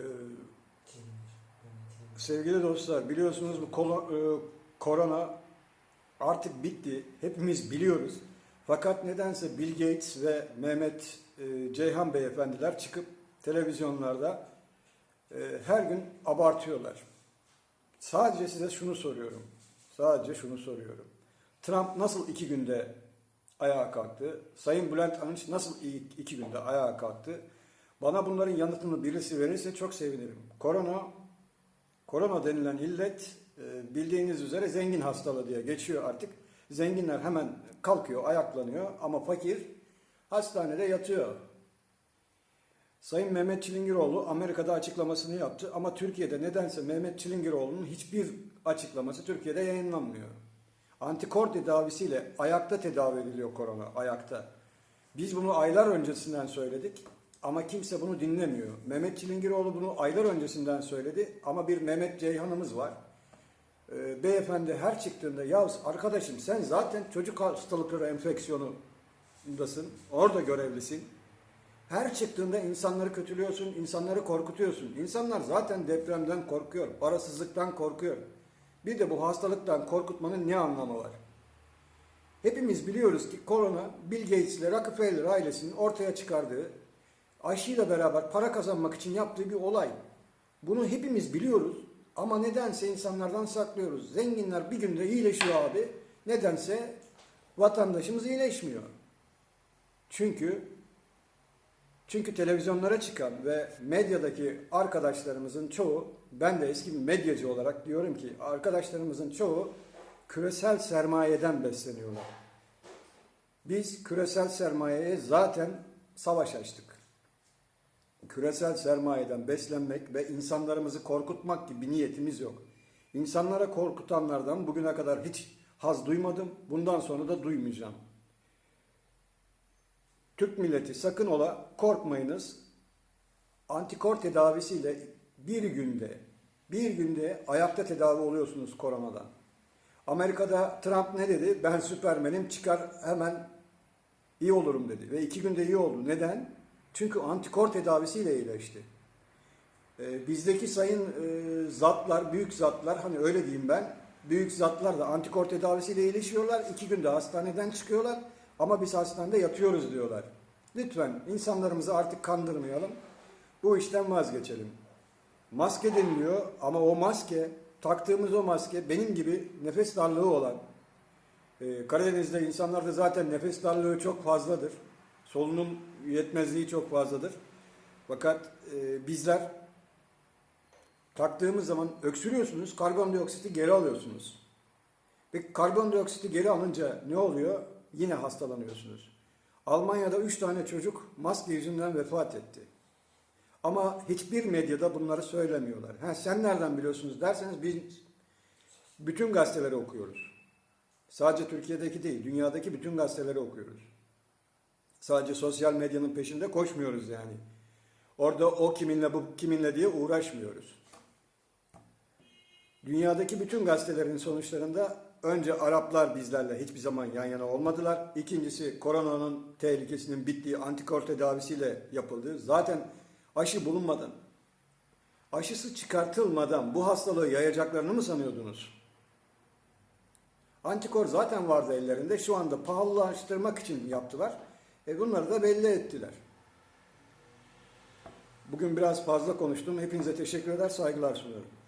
Ee, sevgili dostlar biliyorsunuz bu e, korona artık bitti. Hepimiz biliyoruz. Fakat nedense Bill Gates ve Mehmet e, Ceyhan beyefendiler çıkıp televizyonlarda e, her gün abartıyorlar. Sadece size şunu soruyorum. Sadece şunu soruyorum. Trump nasıl iki günde ayağa kalktı? Sayın Bülent Arınç nasıl iki günde ayağa kalktı? Bana bunların yanıtını birisi verirse çok sevinirim. Korona, korona denilen illet e, bildiğiniz üzere zengin hastalığı diye geçiyor artık. Zenginler hemen kalkıyor, ayaklanıyor ama fakir hastanede yatıyor. Sayın Mehmet Çilingiroğlu Amerika'da açıklamasını yaptı ama Türkiye'de nedense Mehmet Çilingiroğlu'nun hiçbir açıklaması Türkiye'de yayınlanmıyor. Antikor tedavisiyle ayakta tedavi ediliyor korona, ayakta. Biz bunu aylar öncesinden söyledik ama kimse bunu dinlemiyor. Mehmet Çilingiroğlu bunu aylar öncesinden söyledi ama bir Mehmet Ceyhan'ımız var. Ee, beyefendi her çıktığında ya arkadaşım sen zaten çocuk hastalıkları enfeksiyonundasın, orada görevlisin. Her çıktığında insanları kötülüyorsun, insanları korkutuyorsun. İnsanlar zaten depremden korkuyor, parasızlıktan korkuyor. Bir de bu hastalıktan korkutmanın ne anlamı var? Hepimiz biliyoruz ki korona Bill Gates ile Rockefeller ailesinin ortaya çıkardığı aşıyla beraber para kazanmak için yaptığı bir olay. Bunu hepimiz biliyoruz ama nedense insanlardan saklıyoruz. Zenginler bir günde iyileşiyor abi. Nedense vatandaşımız iyileşmiyor. Çünkü çünkü televizyonlara çıkan ve medyadaki arkadaşlarımızın çoğu, ben de eski bir medyacı olarak diyorum ki arkadaşlarımızın çoğu küresel sermayeden besleniyorlar. Biz küresel sermayeye zaten savaş açtık. Küresel sermayeden beslenmek ve insanlarımızı korkutmak gibi niyetimiz yok. İnsanlara korkutanlardan bugüne kadar hiç haz duymadım. Bundan sonra da duymayacağım. Türk milleti sakın ola korkmayınız. Antikor tedavisiyle bir günde bir günde ayakta tedavi oluyorsunuz koronadan. Amerika'da Trump ne dedi? Ben süpermenim çıkar hemen iyi olurum dedi. Ve iki günde iyi oldu. Neden? Çünkü antikor tedavisiyle iyileşti. Ee, bizdeki sayın e, zatlar, büyük zatlar, hani öyle diyeyim ben, büyük zatlar da antikor tedavisiyle iyileşiyorlar. iki günde hastaneden çıkıyorlar ama biz hastanede yatıyoruz diyorlar. Lütfen insanlarımızı artık kandırmayalım. Bu işten vazgeçelim. Maske deniliyor ama o maske, taktığımız o maske benim gibi nefes darlığı olan, e, Karadeniz'de insanlarda zaten nefes darlığı çok fazladır. Solunum yetmezliği çok fazladır. Fakat e, bizler taktığımız zaman öksürüyorsunuz, karbondioksiti geri alıyorsunuz. Ve karbondioksiti geri alınca ne oluyor? Yine hastalanıyorsunuz. Almanya'da 3 tane çocuk maske yüzünden vefat etti. Ama hiçbir medyada bunları söylemiyorlar. Ha, sen nereden biliyorsunuz derseniz biz bütün gazeteleri okuyoruz. Sadece Türkiye'deki değil, dünyadaki bütün gazeteleri okuyoruz. Sadece sosyal medyanın peşinde koşmuyoruz yani. Orada o kiminle bu kiminle diye uğraşmıyoruz. Dünyadaki bütün gazetelerin sonuçlarında önce Araplar bizlerle hiçbir zaman yan yana olmadılar. İkincisi koronanın tehlikesinin bittiği antikor tedavisiyle yapıldı. Zaten aşı bulunmadan, aşısı çıkartılmadan bu hastalığı yayacaklarını mı sanıyordunuz? Antikor zaten vardı ellerinde. Şu anda pahalılaştırmak için yaptılar. E bunları da belli ettiler. Bugün biraz fazla konuştum. Hepinize teşekkür eder, saygılar sunuyorum.